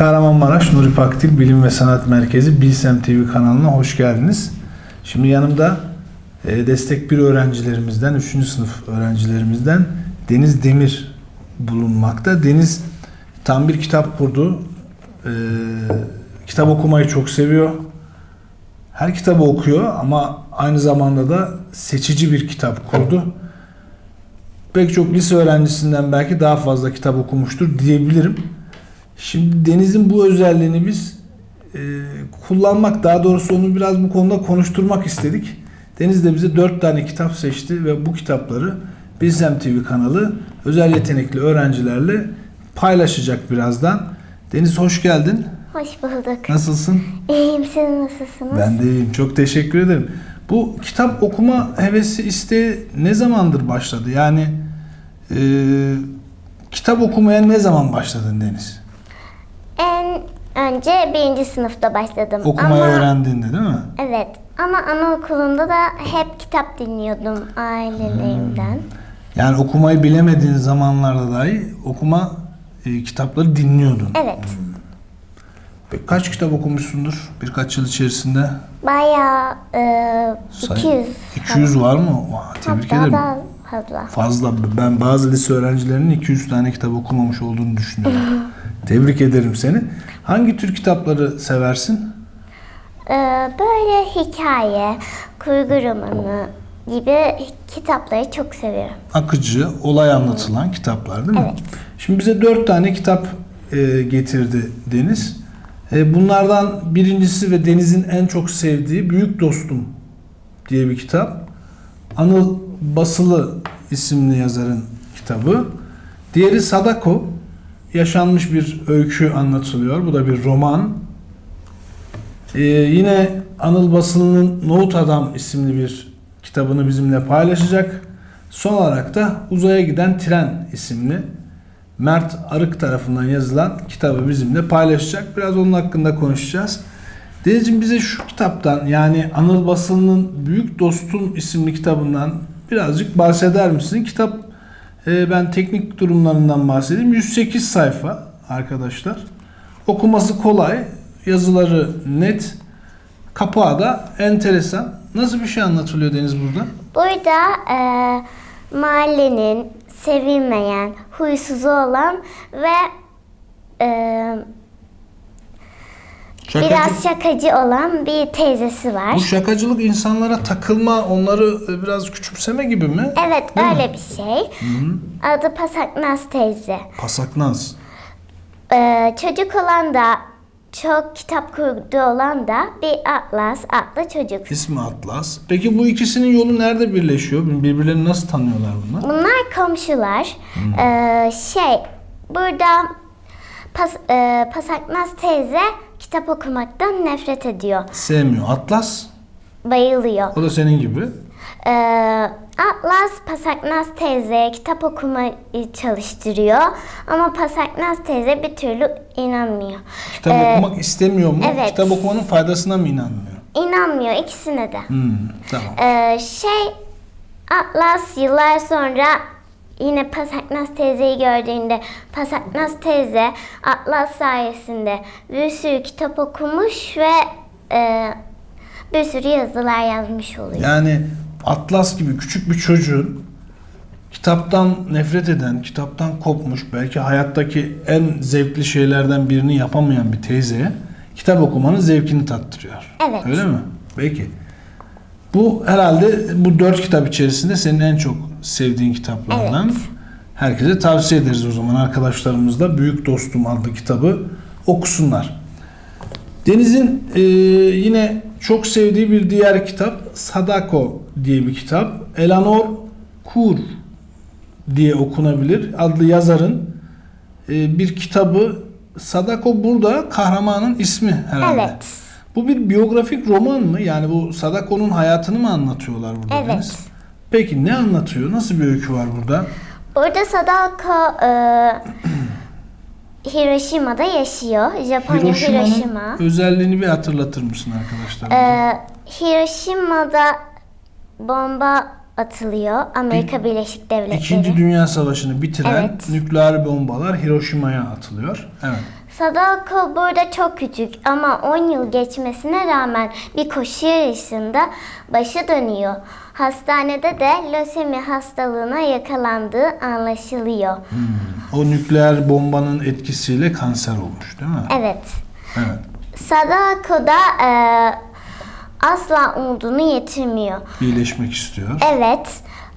Kahramanmaraş Nuri Pakdil Bilim ve Sanat Merkezi Bilsem TV kanalına hoş geldiniz. Şimdi yanımda e, destek bir öğrencilerimizden, 3. sınıf öğrencilerimizden Deniz Demir bulunmakta. Deniz tam bir kitap kurdu. E, kitap okumayı çok seviyor. Her kitabı okuyor ama aynı zamanda da seçici bir kitap kurdu. Pek çok lise öğrencisinden belki daha fazla kitap okumuştur diyebilirim. Şimdi Deniz'in bu özelliğini biz e, kullanmak, daha doğrusu onu biraz bu konuda konuşturmak istedik. Deniz de bize dört tane kitap seçti ve bu kitapları Bilsem TV kanalı özel yetenekli öğrencilerle paylaşacak birazdan. Deniz hoş geldin. Hoş bulduk. Nasılsın? İyiyim, siz nasılsınız? Ben de iyiyim. Çok teşekkür ederim. Bu kitap okuma hevesi isteği ne zamandır başladı? Yani e, kitap okumaya ne zaman başladın Deniz? En önce birinci sınıfta başladım. Okumayı ama, öğrendiğinde değil mi? Evet. Ama anaokulunda da hep kitap dinliyordum ailelerimden. Yani okumayı bilemediğin zamanlarda dahi okuma e, kitapları dinliyordun. Evet. Peki Kaç kitap okumuşsundur birkaç yıl içerisinde? Bayağı e, Say- 200. 200 var mı? Vay, tebrik Hatta ederim. daha fazla. Fazla. Ben bazı lise öğrencilerinin 200 tane kitap okumamış olduğunu düşünüyorum. Tebrik ederim seni. Hangi tür kitapları seversin? E, böyle hikaye, kurgu romanı gibi kitapları çok seviyorum. Akıcı, olay anlatılan kitaplar değil mi? Evet. Şimdi bize dört tane kitap e, getirdi Deniz. E, bunlardan birincisi ve Deniz'in en çok sevdiği Büyük Dostum diye bir kitap. Anıl Basılı isimli yazarın kitabı. Diğeri Sadako. Yaşanmış bir öykü anlatılıyor. Bu da bir roman. E, yine Anıl Basılı'nın Nohut Adam isimli bir kitabını bizimle paylaşacak. Son olarak da Uzaya Giden Tren isimli Mert Arık tarafından yazılan kitabı bizimle paylaşacak. Biraz onun hakkında konuşacağız. Denizciğim bize şu kitaptan yani Anıl Basılı'nın Büyük Dostum isimli kitabından birazcık bahseder misin? Kitap e, ben teknik durumlarından bahsedeyim. 108 sayfa arkadaşlar. Okuması kolay, yazıları net, kapağı da enteresan. Nasıl bir şey anlatılıyor Deniz burada? Burada e, mahallenin sevilmeyen, huysuzu olan ve e, Şakacı- biraz şakacı olan bir teyzesi var. Bu şakacılık insanlara takılma, onları e, biraz küçümseme gibi mi? Evet Değil mi? öyle bir şey. Adı Pasaknaz teyze. Pasaknaz. E, çocuk olan da çok kitap kurdu olan da bir Atlas adlı çocuk. İsmi Atlas. Peki bu ikisinin yolu nerede birleşiyor? Birbirlerini nasıl tanıyorlar bunlar? Bunlar komşular. E, şey burada Pas, e, Pasaknaz teyze kitap okumaktan nefret ediyor. Sevmiyor. Atlas, Bayılıyor. o da senin gibi. Ee, Atlas Pasaknaz teyzeye kitap okumayı çalıştırıyor. Ama Pasaknaz teyze bir türlü inanmıyor. Kitap Ee, okumak istemiyor mu? evet. Kitap okumanın faydasına mı inanmıyor? İnanmıyor ikisine de. Hmm, tamam. Ee, şey Atlas yıllar sonra yine Pasaknaz teyzeyi gördüğünde Pasaknaz teyze Atlas sayesinde bir sürü kitap okumuş ve e, bir sürü yazılar yazmış oluyor. Yani Atlas gibi küçük bir çocuğun kitaptan nefret eden, kitaptan kopmuş, belki hayattaki en zevkli şeylerden birini yapamayan bir teyzeye kitap okumanın zevkini tattırıyor. Evet. Öyle mi? Peki. Bu herhalde bu dört kitap içerisinde senin en çok sevdiğin kitaplardan. Evet. Herkese tavsiye ederiz o zaman arkadaşlarımız da Büyük Dostum adlı kitabı okusunlar. Deniz'in e, yine çok sevdiği bir diğer kitap Sadako diye bir kitap. Eleanor Kur diye okunabilir adlı yazarın e, bir kitabı. Sadako burada kahramanın ismi herhalde. Evet. Bu bir biyografik roman mı? Yani bu Sadako'nun hayatını mı anlatıyorlar burada Evet. Deniz? Peki ne anlatıyor? Nasıl bir öykü var burada? Burada Sadako e, Hiroşima'da yaşıyor. Japonya Hiroşima'nın Hiroşima. özelliğini bir hatırlatır mısın arkadaşlar? E, Hiroşima'da bomba atılıyor. Amerika Birleşik Devletleri. İkinci Dünya Savaşı'nı bitiren Evet. nükleer bombalar Hiroşima'ya atılıyor. Evet. Sadako burada çok küçük ama 10 yıl geçmesine rağmen bir koşu yarışında başı dönüyor. Hastanede de lösemi hastalığına yakalandığı anlaşılıyor. O nükleer bombanın etkisiyle kanser olmuş değil mi? Evet. Evet. Sadako da e, asla umudunu yitirmiyor. İyileşmek istiyor. Evet.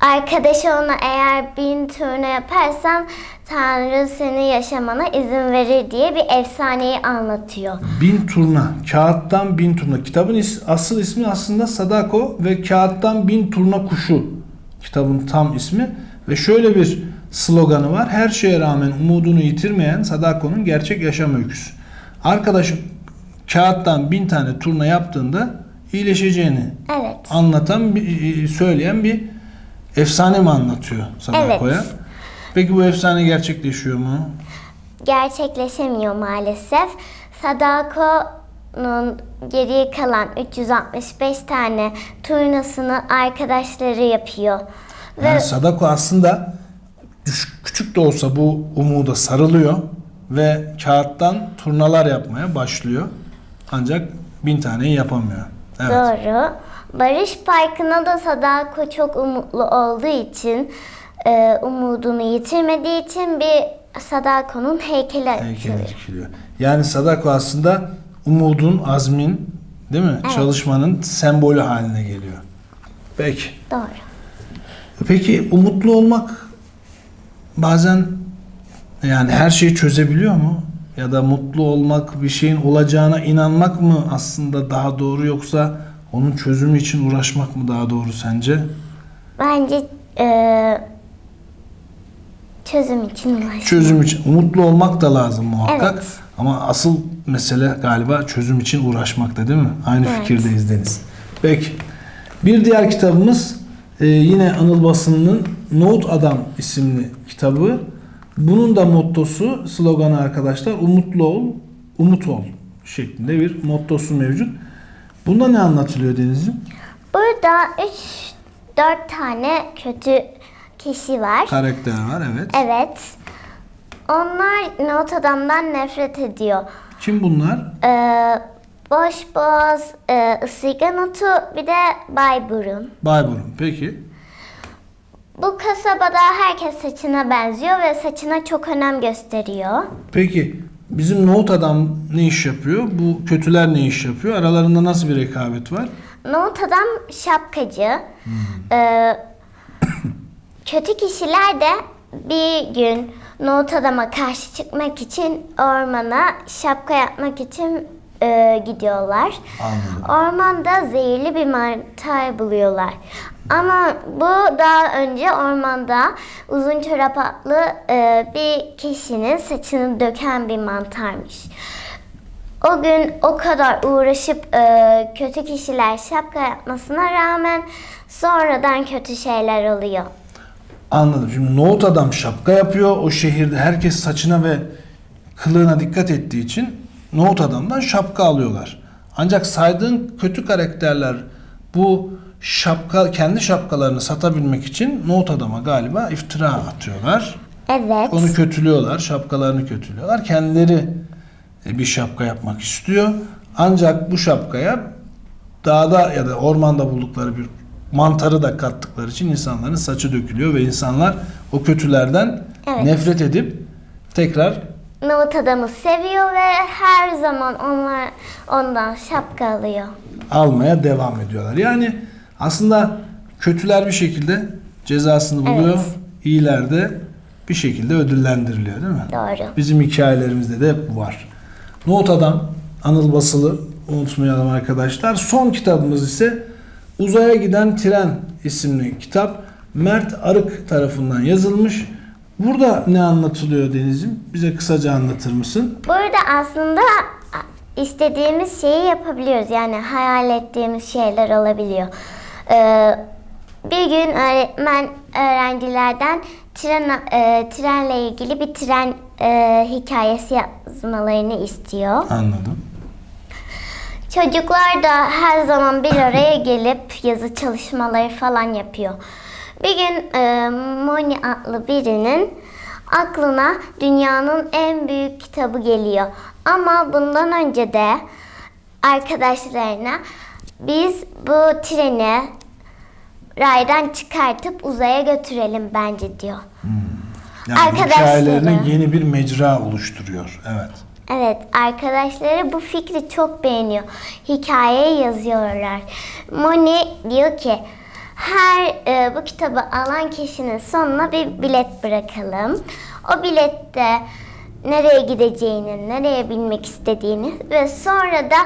Arkadaşı ona eğer bin turna yaparsan Tanrı seni yaşamana izin verir diye bir efsaneyi anlatıyor. Bin turna. Kağıttan bin turna. Kitabın is- asıl ismi aslında Sadako ve Kağıttan bin turna kuşu. Kitabın tam ismi. Ve şöyle bir sloganı var. Her şeye rağmen umudunu yitirmeyen Sadako'nun gerçek yaşam öyküsü. Arkadaşı kağıttan bin tane turna yaptığında iyileşeceğini Evet. anlatan, söyleyen bir efsane mi anlatıyor Sadako'ya? Evet. Peki bu efsane gerçekleşiyor mu? Gerçekleşemiyor maalesef. Sadako'nun geriye kalan 365 tane turnasını arkadaşları yapıyor. Ve Yani Sadako aslında küçük de olsa bu umuda sarılıyor ve kağıttan turnalar yapmaya başlıyor. Ancak bin taneyi yapamıyor. Evet. Doğru. Barış Parkı'na da Sadako çok umutlu olduğu için, e, umudunu yitirmediği için bir Sadako'nun heykeli Heykeli açılıyor. dikiliyor. Yani Sadako aslında umudun, azmin, değil mi? Çalışmanın sembolü haline geliyor. Peki. Doğru. Peki umutlu olmak bazen yani her şeyi çözebiliyor mu? Ya da mutlu olmak, bir şeyin olacağına inanmak mı aslında daha doğru yoksa onun çözümü için uğraşmak mı daha doğru sence? Bence e, çözüm için ulaşmak. Çözüm için umutlu olmak da lazım muhakkak. Evet. Ama asıl mesele galiba çözüm için uğraşmakta değil mi? Aynı Evet. fikirdeyiz Deniz. Peki. Bir diğer kitabımız e, yine Anıl Basın'ın Nohut Adam isimli kitabı. Bunun da mottosu, sloganı arkadaşlar umutlu ol, umut ol şeklinde bir mottosu mevcut. Bunda ne anlatılıyor Deniz'ciğim? Burada 3-4 tane kötü kişi var. Karakter var evet. Evet. Onlar Not Adam'dan nefret ediyor. Kim bunlar? Ee, boş boğaz, e, ısırgan otu, bir de Bayburun. Bayburun. Peki. Bu kasabada herkes saçına benziyor ve saçına çok önem gösteriyor. Peki bizim Nohut Adam ne iş yapıyor? Bu kötüler ne iş yapıyor? Aralarında nasıl bir rekabet var? Not Adam şapkacı. Ee, kötü kişiler de bir gün Not Adam'a karşı çıkmak için ormana şapka yapmak için e, gidiyorlar. Anladım. Ormanda zehirli bir mantar buluyorlar. Ama bu daha önce ormanda uzun çorap atlı e, bir kişinin saçını döken bir mantarmış. O gün o kadar uğraşıp e, kötü kişiler şapka yapmasına rağmen sonradan kötü şeyler oluyor. Anladım. Şimdi Nohut Adam şapka yapıyor. O şehirde herkes saçına ve kılığına dikkat ettiği için Nohut Adam'dan şapka alıyorlar. Ancak saydığın kötü karakterler bu şapka kendi şapkalarını satabilmek için Nohut Adam'a galiba iftira atıyorlar. Evet. Onu kötülüyorlar, şapkalarını kötülüyorlar. Kendileri e, bir şapka yapmak istiyor. Ancak bu şapkaya dağda ya da ormanda buldukları bir mantarı da kattıkları için insanların saçı dökülüyor ve insanlar o kötülerden Evet. nefret edip tekrar Nohut adamı seviyor ve her zaman onlar ondan şapka alıyor. almaya devam ediyorlar. Yani aslında kötüler bir şekilde cezasını buluyor. Evet. iyiler de bir şekilde ödüllendiriliyor değil mi? Doğru. Bizim hikayelerimizde de hep bu var. Nohut Adam, Anıl Basılı unutmayalım arkadaşlar. Son kitabımız ise Uzaya Giden Tren isimli kitap. Mert Arık tarafından yazılmış. Burada ne anlatılıyor Deniz'ciğim? Bize kısaca anlatır mısın? Burada aslında istediğimiz şeyi yapabiliyoruz. Yani hayal ettiğimiz şeyler olabiliyor. Ee, bir gün öğretmen öğrencilerden tren, e, trenle ilgili bir tren e, hikayesi yazmalarını istiyor. Anladım. Çocuklar da her zaman bir araya gelip yazı çalışmaları falan yapıyor. Bir gün e, Moni adlı birinin aklına dünyanın en büyük kitabı geliyor. Ama bundan önce de arkadaşlarına biz bu treni raydan çıkartıp uzaya götürelim bence diyor. Yani Arkadaşları. yeni bir mecra oluşturuyor. Evet. Evet, arkadaşları bu fikri çok beğeniyor. Hikaye yazıyorlar. Moni diyor ki, her e, bu kitabı alan kişinin sonuna bir bilet bırakalım. O bilette nereye gideceğini, nereye binmek istediğini ve sonra da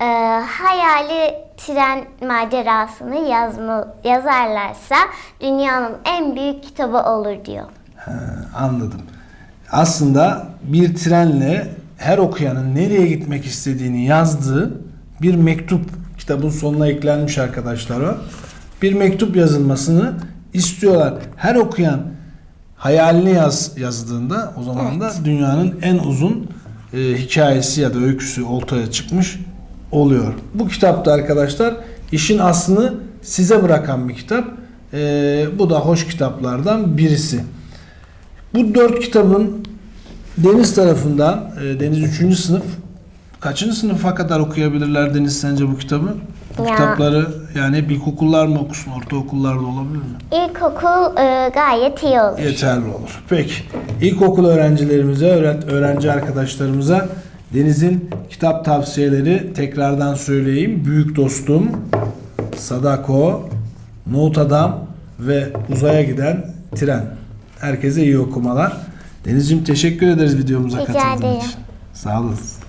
e, hayali tren macerasını yazma, yazarlarsa dünyanın en büyük kitabı olur diyor. Ha, anladım. Aslında bir trenle her okuyanın nereye gitmek istediğini yazdığı bir mektup kitabın sonuna eklenmiş arkadaşlar o. Bir mektup yazılmasını istiyorlar. Her okuyan hayalini yaz yazdığında o zaman da dünyanın en uzun e, hikayesi ya da öyküsü ortaya çıkmış oluyor. Bu kitapta arkadaşlar işin aslını size bırakan bir kitap. E, bu da hoş kitaplardan birisi. Bu dört kitabın Deniz tarafından, e, Deniz 3. sınıf, kaçıncı sınıfa kadar okuyabilirler Deniz sence bu kitabı? Bu Ya. kitapları yani hep ilkokullar mı okusun, ortaokullarda olabilir mi? İlkokul e, gayet iyi olur. Yeterli olur. Peki. İlkokul öğrencilerimize, öğren- öğrenci arkadaşlarımıza Deniz'in kitap tavsiyeleri tekrardan söyleyeyim. Büyük Dostum, Sadako, Nohut Adam ve Uzaya Giden Tren. Herkese iyi okumalar. Deniz'ciğim teşekkür ederiz videomuza Rica katıldığın ederim. için. Sağ olasın.